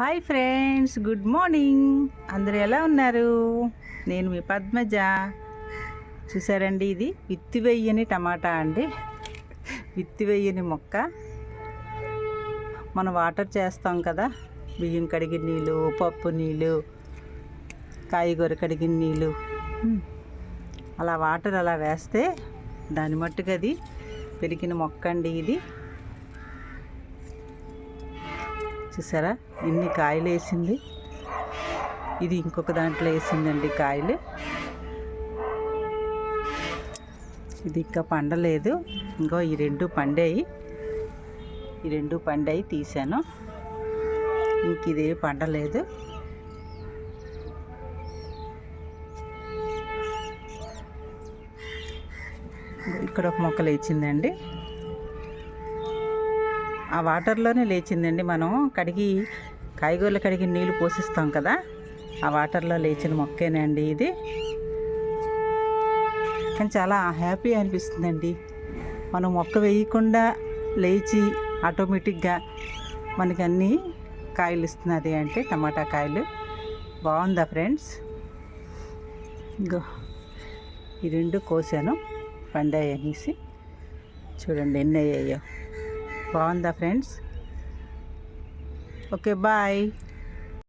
Hi friends good morning. అందరూ ఎలా ఉన్నారు? నేను మీ పద్మజ. చూసారండి ఇది విత్తి వెయ్యని టమాటా అండి. విత్తి వెయ్యని మొక్క. మనం వాటర్ చేస్తాం కదా బియ్యం కడిగిన నీళ్ళు పప్పు నీళ్ళు కాయగూర కడిగిన నీళ్ళు. అలా వాటర్ అలా వేస్తే దాని మట్టుకు అది పెరిగిన మొక్క అండి ఇది. చూసారా? ఇన్ని కాయలు వేసింది. ఇది ఇంకొక దాంట్లో వేసిందండి కాయలు. ఇది ఇంకా పండలేదు. ఇంకో ఈ రెండు పండాయి. ఈ రెండు పండాయి తీసాను. ఇంక ఇది పండలేదు. ఇక్కడ ఒక మొక్క లేచిందండి ఆ వాటర్లోనే లేచిందండి మనం. కడిగి కాయగూరలు కడిగి నీళ్ళు పోసిస్తాం కదా ఆ వాటర్లో లేచిన మొక్కేనండి ఇది. కానీ చాలా హ్యాపీ అనిపిస్తుందండి. మనం మొక్క వేయకుండా లేచి ఆటోమేటిక్గా మనకి అన్నీ కాయలు ఇస్తున్నది అంటే టమాటా కాయలు. బాగుందా ఫ్రెండ్స్? ఇంకో ఈ రెండు కోసాను. పండాయి అనేసి. చూడండి ఎన్ని అయ్యాయో. బాగుందా ఫ్రెండ్స్? Okay bye.